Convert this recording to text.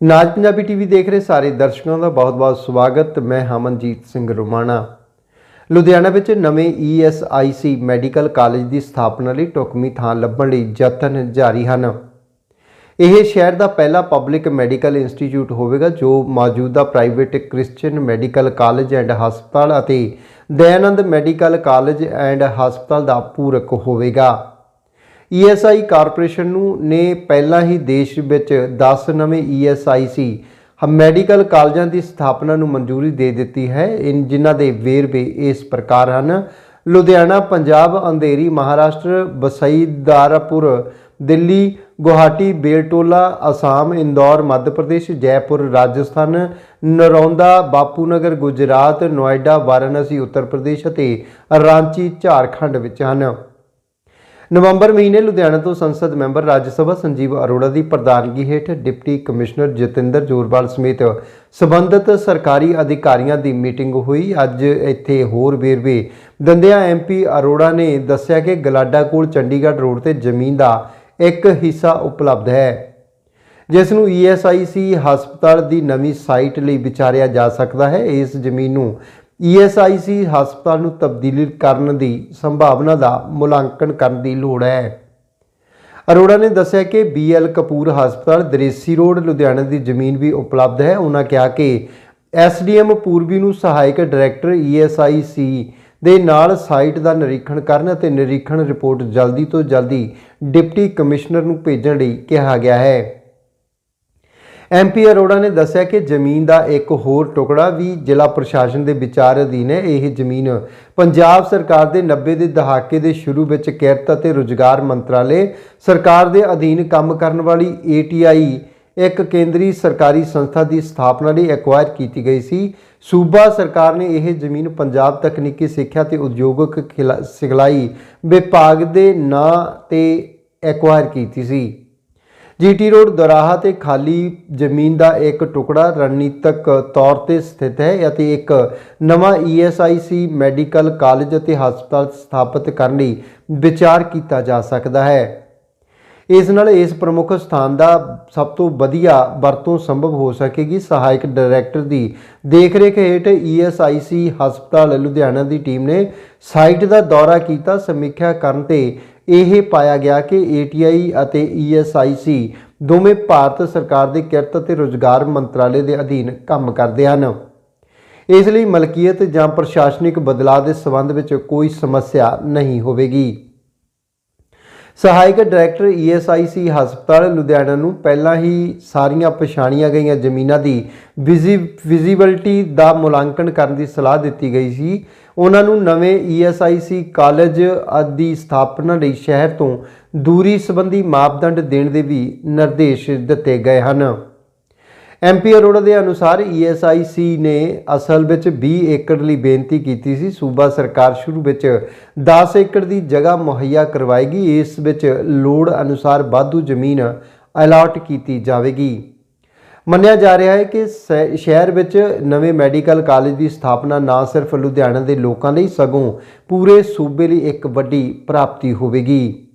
ਨਾਜ Punjabi TV ਦੇਖ ਰਹੇ ਸਾਰੇ ਦਰਸ਼ਕਾਂ ਦਾ ਬਹੁਤ-ਬਹੁਤ ਸਵਾਗਤ। ਮੈਂ ਹਮਨਜੀਤ ਸਿੰਘ ਰੋਮਾਣਾ। ਲੁਧਿਆਣਾ ਵਿੱਚ ਨਵੇਂ ਈਐਸਆਈਸੀ ਮੈਡੀਕਲ ਕਾਲਜ ਦੀ ਸਥਾਪਨਾ ਲਈ ਢੁਕਵੀਂ ਥਾਂ ਲੱਭਣ ਲਈ ਯਤਨ ਜਾਰੀ ਹਨ। ਇਹ ਸ਼ਹਿਰ ਦਾ ਪਹਿਲਾ ਪਬਲਿਕ ਮੈਡੀਕਲ ਇੰਸਟੀਚਿਊਟ ਹੋਵੇਗਾ, ਜੋ ਮੌਜੂਦਾ private Christian medical college and ਹਸਪਤਾਲ ਅਤੇ ਦਇਆਨੰਦ ਮੈਡੀਕਲ ਕਾਲਜ ਐਂਡ ਹਸਪਤਾਲ ਦਾ ਪੂਰਕ ਹੋਵੇਗਾ। ਈਐਸਆਈ ਕਾਰਪੋਰੇਸ਼ਨ ਨੂੰ ਨੇ ਪਹਿਲਾਂ ਹੀ ਦੇਸ਼ ਵਿੱਚ 10 ਨਵੇਂ ਈਐਸਆਈਸੀ ਮੈਡੀਕਲ ਕਾਲਜਾਂ ਦੀ ਸਥਾਪਨਾ ਨੂੰ ਮਨਜ਼ੂਰੀ ਦੇ ਦਿੱਤੀ ਹੈ। ਇਨ ਜਿਨ੍ਹਾਂ ਦੇ ਵੇਰਵੇ ਇਸ ਪ੍ਰਕਾਰ ਹਨ। ਲੁਧਿਆਣਾ, ਪੰਜਾਬ, ਅੰਧੇਰੀ, ਮਹਾਰਾਸ਼ਟਰ, ਬਸਈਦਾਰਪੁਰ, ਦਿੱਲੀ, ਗੁਹਾਟੀ, ਬੇਲਟੋਲਾ, ਅਸਾਮ, ਇੰਦੌਰ ਮੱਧ ਪ੍ਰਦੇਸ਼ ਜੈਪੁਰ, ਰਾਜਸਥਾਨ, ਨਰੌਂਦਾ, ਬਾਪੂਨਗਰ, ਗੁਜਰਾਤ, ਨੋਇਡਾ, ਵਾਰਾਣਸੀ, ਉੱਤਰ ਪ੍ਰਦੇਸ਼ ਅਤੇ ਰਾਂਚੀ, ਝਾਰਖੰਡ ਵਿੱਚ ਹਨ। ਨਵੰਬਰ ਮਹੀਨੇ ਲੁਧਿਆਣਾ ਤੋਂ ਸੰਸਦ ਮੈਂਬਰ ਰਾਜ ਸਭਾ ਸੰਜੀਵ ਅਰੋੜਾ ਦੀ ਪ੍ਰਧਾਨਗੀ ਹੇਠ ਡਿਪਟੀ ਕਮਿਸ਼ਨਰ ਜਤਿੰਦਰ ਜੋਰਵਾਲ ਸਮੇਤ ਸਬੰਧਤ ਸਰਕਾਰੀ ਅਧਿਕਾਰੀਆਂ ਦੀ ਮੀਟਿੰਗ ਹੋਈ। ਅੱਜ ਇੱਥੇ ਹੋਰ ਵੇਰਵੇ ਦੰਦਿਆਂ ਐਮਪੀ ਅਰੋੜਾ ਨੇ ਦੱਸਿਆ ਕਿ ਗਲਾਡਾ ਕੋਲ ਚੰਡੀਗੜ੍ਹ ਰੋਡ ਤੇ ਜ਼ਮੀਨ ਦਾ ਇੱਕ ਹਿੱਸਾ ਉਪਲਬਧ ਹੈ, ਜਿਸ ਨੂੰ ਈਐਸਆਈਸੀ ਹਸਪਤਾਲ ਦੀ ਨਵੀਂ ਸਾਈਟ ਲਈ ਵਿਚਾਰਿਆ ਜਾ ਸਕਦਾ ਹੈ। ਇਸ ਜ਼ਮੀਨ ਨੂੰ ਈਐਸਆਈਸੀ ਹਸਪਤਾਲ ਨੂੰ ਤਬਦੀਲ ਕਰਨ ਦੀ ਸੰਭਾਵਨਾ ਦਾ ਮੁਲਾਂਕਣ ਕਰਨ ਦੀ ਲੋੜ ਹੈ। ਅਰੋੜਾ ਨੇ ਦੱਸਿਆ ਕਿ ਬੀਐਲ ਕਪੂਰ ਹਸਪਤਾਲ ਦਰੇਸੀ ਰੋਡ, ਲੁਧਿਆਣਾ ਦੀ ਜ਼ਮੀਨ ਵੀ ਉਪਲਬਧ ਹੈ। ਉਹਨਾਂ ਕਿਹਾ ਕਿ ਐਸਡੀਐਮ ਪੂਰਬੀ ਨੂੰ ਸਹਾਇਕ ਡਾਇਰੈਕਟਰ ਈਐਸਆਈਸੀ ਦੇ ਨਾਲ ਸਾਈਟ ਦਾ ਨਿਰੀਖਣ ਕਰਨ ਅਤੇ ਨਿਰੀਖਣ ਰਿਪੋਰਟ ਜਲਦੀ ਤੋਂ ਜਲਦੀ ਡਿਪਟੀ ਕਮਿਸ਼ਨਰ ਨੂੰ ਭੇਜਣ ਲਈ ਕਿਹਾ ਗਿਆ ਹੈ। ਐਮਪੀ ਅਰੋੜਾ ਨੇ ਦੱਸਿਆ ਕਿ ਜ਼ਮੀਨ ਦਾ ਇੱਕ ਹੋਰ ਟੁਕੜਾ ਵੀ ਜ਼ਿਲ੍ਹਾ ਪ੍ਰਸ਼ਾਸਨ ਦੇ ਵਿਚਾਰ ਅਧੀਨ ਹੈ। ਇਹ ਜ਼ਮੀਨ ਪੰਜਾਬ ਸਰਕਾਰ ਦੇ 90 ਦੇ ਦਹਾਕੇ ਦੇ ਸ਼ੁਰੂ ਵਿੱਚ ਕਿਰਤ ਅਤੇ ਰੁਜ਼ਗਾਰ ਮੰਤਰਾਲੇ ਸਰਕਾਰ ਦੇ ਅਧੀਨ ਕੰਮ ਕਰਨ ਵਾਲੀ ਏਟੀਆਈ ਇੱਕ ਕੇਂਦਰੀ ਸਰਕਾਰੀ ਸੰਸਥਾ ਦੀ ਸਥਾਪਨਾ ਲਈ ਐਕਵਾਇਰ ਕੀਤੀ ਗਈ ਸੀ। ਸੂਬਾ ਸਰਕਾਰ ਨੇ ਇਹ ਜ਼ਮੀਨ ਪੰਜਾਬ ਤਕਨੀਕੀ ਸਿੱਖਿਆ ਤੇ ਉਦਯੋਗਿਕ ਖਿਲਾ- ਸਿਖਲਾਈ ਵਿਭਾਗ ਦੇ ਨਾਂ ਤੇ ਐਕਵਾਇਰ ਕੀਤੀ ਸੀ। ਜੀਟੀ ਰੋਡ ਦਰਾਹਾ ਤੇ ਖਾਲੀ ਜ਼ਮੀਨ ਦਾ ਇੱਕ ਟੁਕੜਾ ਰਣਨੀਤਕ ਤੌਰ ਤੇ ਸਥਿਤ ਹੈ ਅਤੇ ਇੱਕ ਨਵਾਂ ਈਐਸਆਈਸੀ ਮੈਡੀਕਲ ਕਾਲਜ ਅਤੇ ਹਸਪਤਾਲ ਸਥਾਪਿਤ ਕਰਨ ਲਈ ਵਿਚਾਰ ਕੀਤਾ ਜਾ ਸਕਦਾ ਹੈ। ਇਸ ਨਾਲ ਇਸ ਪ੍ਰਮੁੱਖ ਸਥਾਨ ਦਾ ਸਭ ਤੋਂ ਵਧੀਆ ਵਰਤੋਂ ਸੰਭਵ ਹੋ ਸਕੇਗੀ। ਸਹਾਇਕ ਡਾਇਰੈਕਟਰ ਦੀ ਦੇਖਰੇਖ ਹੇਠ ਈਐਸਆਈਸੀ ਹਸਪਤਾਲ ਲੁਧਿਆਣਾ ਦੀ ਟੀਮ ਨੇ ਸਾਈਟ ਦਾ ਦੌਰਾ ਕੀਤਾ। ਸਮੀਖਿਆ ਕਰਨ ਤੇ ਇਹ ਪਾਇਆ ਗਿਆ ਕਿ ਏਟੀਆਈ ਅਤੇ ਈਐਸਆਈਸੀ ਦੋਵੇਂ ਭਾਰਤ ਸਰਕਾਰ ਦੇ ਕਿਰਤ ਅਤੇ ਰੁਜ਼ਗਾਰ ਮੰਤਰਾਲੇ ਦੇ ਅਧੀਨ ਕੰਮ ਕਰਦੇ ਹਨ। ਇਸ ਲਈ ਮਲਕੀਅਤ ਜਾਂ ਪ੍ਰਸ਼ਾਸਨਿਕ ਬਦਲਾਅ ਦੇ ਸੰਬੰਧ ਵਿੱਚ ਕੋਈ ਸਮੱਸਿਆ ਨਹੀਂ ਹੋਵੇਗੀ। ਸਹਾਇਕ ਡਾਇਰੈਕਟਰ ਈਐਸਆਈਸੀ ਹਸਪਤਾਲ ਲੁਧਿਆਣਾ ਨੂੰ ਪਹਿਲਾਂ ਹੀ ਸਾਰੀਆਂ ਪਛਾਣੀਆਂ ਗਈਆਂ ਜ਼ਮੀਨਾਂ ਦੀ ਵਿਜ਼ਿਬਿਲਟੀ ਦਾ ਮੁਲਾਂਕਣ ਕਰਨ ਦੀ ਸਲਾਹ ਦਿੱਤੀ ਗਈ ਸੀ। ਉਹਨਾਂ ਨੂੰ ਨਵੇਂ ਈਐਸਆਈਸੀ ਕਾਲਜ ਆਦਿ ਸਥਾਪਨਾ ਲਈ ਸ਼ਹਿਰ ਤੋਂ ਦੂਰੀ ਸੰਬੰਧੀ ਮਾਪਦੰਡ ਦੇਣ ਦੇ ਵੀ ਨਿਰਦੇਸ਼ ਦਿੱਤੇ ਗਏ ਹਨ। ਐਮਪੀ ਅਰੋੜਾ ਦੇ ਅਨੁਸਾਰ ਈਐਸਆਈਸੀ ਨੇ ਅਸਲ ਵਿੱਚ 20 ਏਕੜ ਲਈ ਬੇਨਤੀ ਕੀਤੀ ਸੀ। ਸੂਬਾ ਸਰਕਾਰ ਸ਼ੁਰੂ ਵਿੱਚ 10 ਏਕੜ ਦੀ ਜਗ੍ਹਾ ਮੁਹੱਈਆ ਕਰਵਾਏਗੀ। ਇਸ ਵਿੱਚ ਲੋੜ ਅਨੁਸਾਰ ਵਾਧੂ ਜ਼ਮੀਨ ਅਲਾਟ ਕੀਤੀ ਜਾਵੇਗੀ। ਮੰਨਿਆ ਜਾ ਰਿਹਾ ਹੈ ਕਿ ਸ- ਸ਼ਹਿਰ ਵਿੱਚ ਨਵੇਂ ਮੈਡੀਕਲ ਕਾਲਜ ਦੀ ਸਥਾਪਨਾ ਨਾ ਸਿਰਫ ਲੁਧਿਆਣਾ ਦੇ ਲੋਕਾਂ ਲਈ, ਸਗੋਂ ਪੂਰੇ ਸੂਬੇ ਲਈ ਇੱਕ ਵੱਡੀ ਪ੍ਰਾਪਤੀ ਹੋਵੇਗੀ।